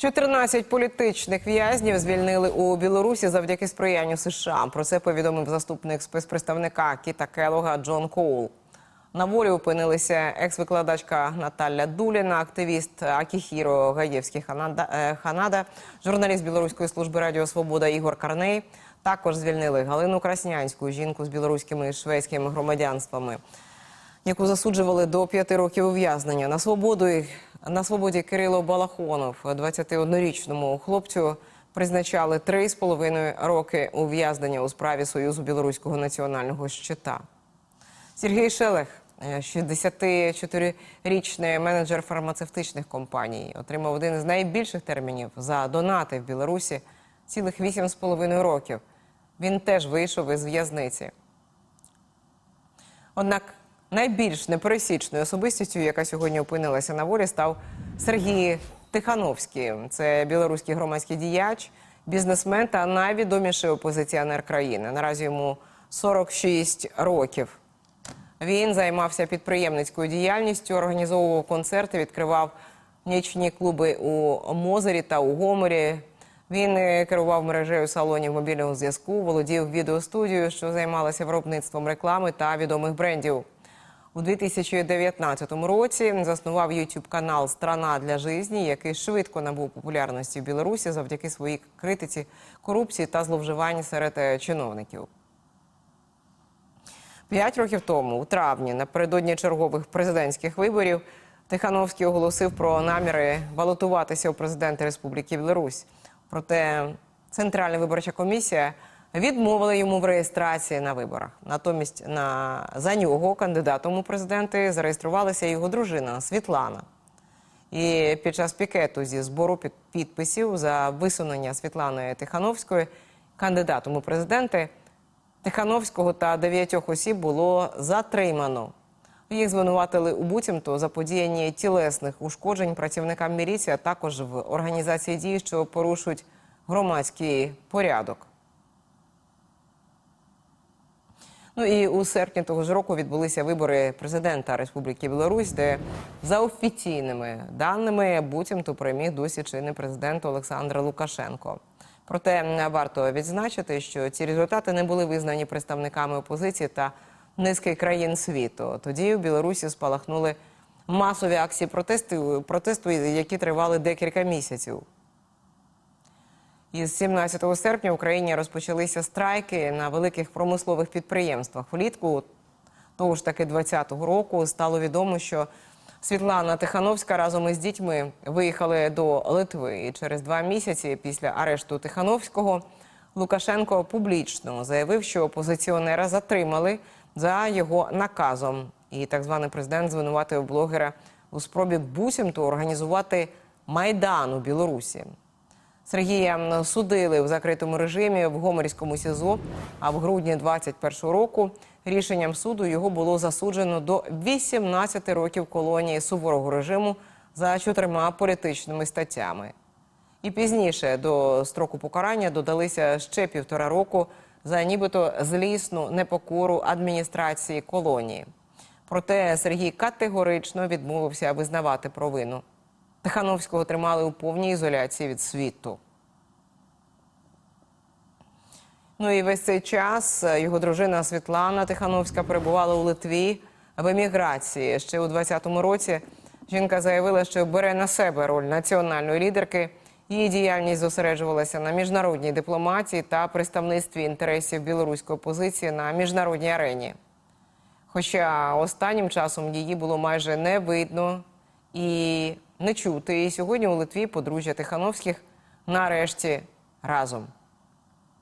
14 політичних в'язнів звільнили у Білорусі завдяки сприянню США. Про це повідомив заступник спецпредставника Кіта Келога Джон Коул. На волі опинилися екс-викладачка Наталя Дуліна, активіст Акіхіро Гаєвський Ханада, е, журналіст Білоруської служби Радіо Свобода Ігор Карней. Також звільнили Галину Краснянську, жінку з білоруськими і шведськими громадянствами яку засуджували до п'яти років ув'язнення. На свободу на свободі Кирило Балахонов, 21-річному хлопцю, призначали три з половиною роки ув'язнення у справі Союзу білоруського національного щита. Сергій Шелех, е, 64-річний менеджер фармацевтичних компаній, отримав один з найбільших термінів за донати в Білорусі цілих вісім з половиною років. Він теж вийшов із в'язниці. Однак найбільш непересічною особистістю, яка сьогодні опинилася на волі, став Сергій Тихановський. Це білоруський громадський діяч, бізнесмен та найвідоміший опозиціонер країни. Наразі йому 46 років. Він займався підприємницькою діяльністю, організовував концерти, відкривав нічні клуби у Мозері та у Гоморі. Він е, керував мережею салонів мобільного зв'язку, володів відеостудією, що займалася виробництвом реклами та відомих брендів. У 2019 році заснував youtube канал Страна для житті, який швидко набув популярності в Білорусі завдяки своїй критиці корупції та зловживань серед е, чиновників. П'ять років тому, у травні, напередодні чергових президентських виборів, Тихановський оголосив про наміри балотуватися у президенти Республіки Білорусь. Проте Центральна виборча комісія відмовила йому в реєстрації на виборах. Натомість на за нього кандидатом у президенти зареєструвалася його дружина Світлана. І під час пікету зі збору під- підписів за висунення Світлани Тихановської кандидатом у президенти Тихановського та дев'ятьох осіб було затримано. Їх звинуватили у буцімто заподіянні тілесних ушкоджень працівникам міліції, а також в організації дій, що порушують громадський порядок. Ну і у серпні того ж року відбулися вибори президента Республіки Білорусь, де за офіційними даними буцімто переміг досі чинний президент Олександр Лукашенко. Проте варто відзначити, що ці результати не були визнані представниками опозиції та низки країн світу. Тоді у Білорусі спалахнули масові акції протесту, протесту, які тривали декілька місяців. Із 17 серпня в Україні розпочалися страйки на великих промислових підприємствах. Влітку того ж таки 20-го року стало відомо, що Світлана Тихановська разом із дітьми виїхали до Литви. І через два місяці після арешту Тихановського Лукашенко публічно заявив, що опозиціонера затримали за його наказом. І так званий президент звинуватив блогера у спробі буцімто організувати майдан у Білорусі. Сергія судили в закритому режимі в Гомерському СІЗО. А в грудні 21 року рішенням суду його було засуджено до 18 років колонії суворого режиму за чотирма політичними статтями. І пізніше до строку покарання додалися ще півтора року за нібито злісну непокору адміністрації колонії. Проте Сергій категорично відмовився визнавати провину. Тихановського тримали у повній ізоляції від світу. Ну і весь цей час е, його дружина Світлана Тихановська перебувала у Литві в еміграції. Ще у 20-му році жінка заявила, що бере на себе роль національної лідерки. Її діяльність зосереджувалася на міжнародній дипломатії та представництві інтересів білоруської опозиції на міжнародній арені. Хоча останнім часом її було майже не видно і не чути. І сьогодні у Литві подружжя Тихановських нарешті разом.